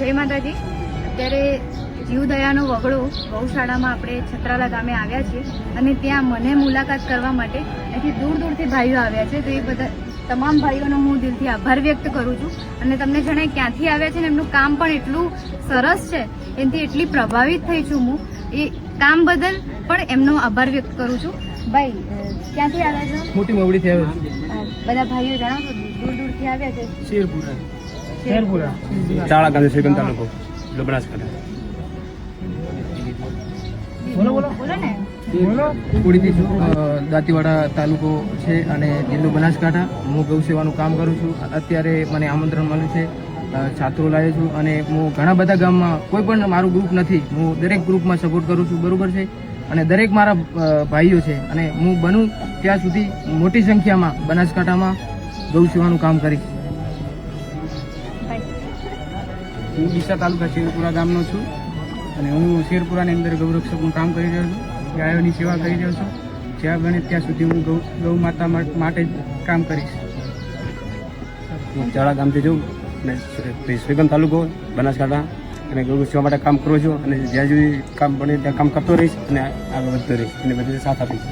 જય માતાજી. અત્યારે જીવદયાનો વગડો ગૌશાળામાં આપણે છત્રાલા ગામે આવ્યા છીએ અને ત્યાં મને મુલાકાત કરવા માટે અહીંથી દૂર દૂરથી ભાઈઓ આવ્યા છે. તો એ બધા તમામ ભાઈઓનો હું દિલથી આભાર વ્યક્ત કરું છું. અને તમને જણાય ક્યાંથી આવ્યા છે ને એમનું કામ પણ એટલું સરસ છે. એનાથી એટલી પ્રભાવિત થઈ છું હું. એ કામ બદલ પણ એમનો આભાર વ્યક્ત કરું છું. ભાઈ ક્યાંથી આવ્યા છો? મોટી મવડીથી આવ્યો બધા ભાઈઓ જણાવો દૂર દૂરથી આવ્યા છે. શેરપુરા. શેરપુરા ચાળા ગામે શ્રીગંજ તાલુકો લો બનાસકાંઠા બોલો બોલો. બોલો ને. કુડીથી દાંતીવાડા તાલુકો છે અને જિલ્લો બનાસકાંઠા. હું ગૌ સેવાનું કામ કરું છું. અત્યારે મને આમંત્રણ મળ્યું છે. છાત્રો લાવ્યો છું અને હું ઘણા બધા ગામમાં કોઈ પણ મારું ગ્રુપ નથી. હું દરેક ગ્રુપમાં સપોર્ટ કરું છું બરોબર છે? અને દરેક મારા ભાઈઓ છે. અને હું બનું ત્યાં સુધી મોટી સંખ્યામાં બનાસકાંઠામાં ગૌ સેવાનું કામ કરીશ. હું ડીસા તાલુકા શેરપુરા ગામનો છું અને હું શેરપુરાની અંદર ગૌરક્ષકનું કામ કરી રહ્યો છું. ગાયોની સેવા કરી રહ્યો છું. જ્યાં ગણે ત્યાં સુધી હું ગૌ ગૌ માતા માટે જ કામ કરીશ. હું ચાળા ગામથી જઉં અને શ્રીગંધ તાલુકો, બનાસકાંઠા. અને ગૌ સેવા માટે કામ કરું છું. અને જ્યાં સુધી કામ બને ત્યાં કામ કરતો રહીશ અને આગળ વધતો રહીશ. અને બધી સાથ આપીશ.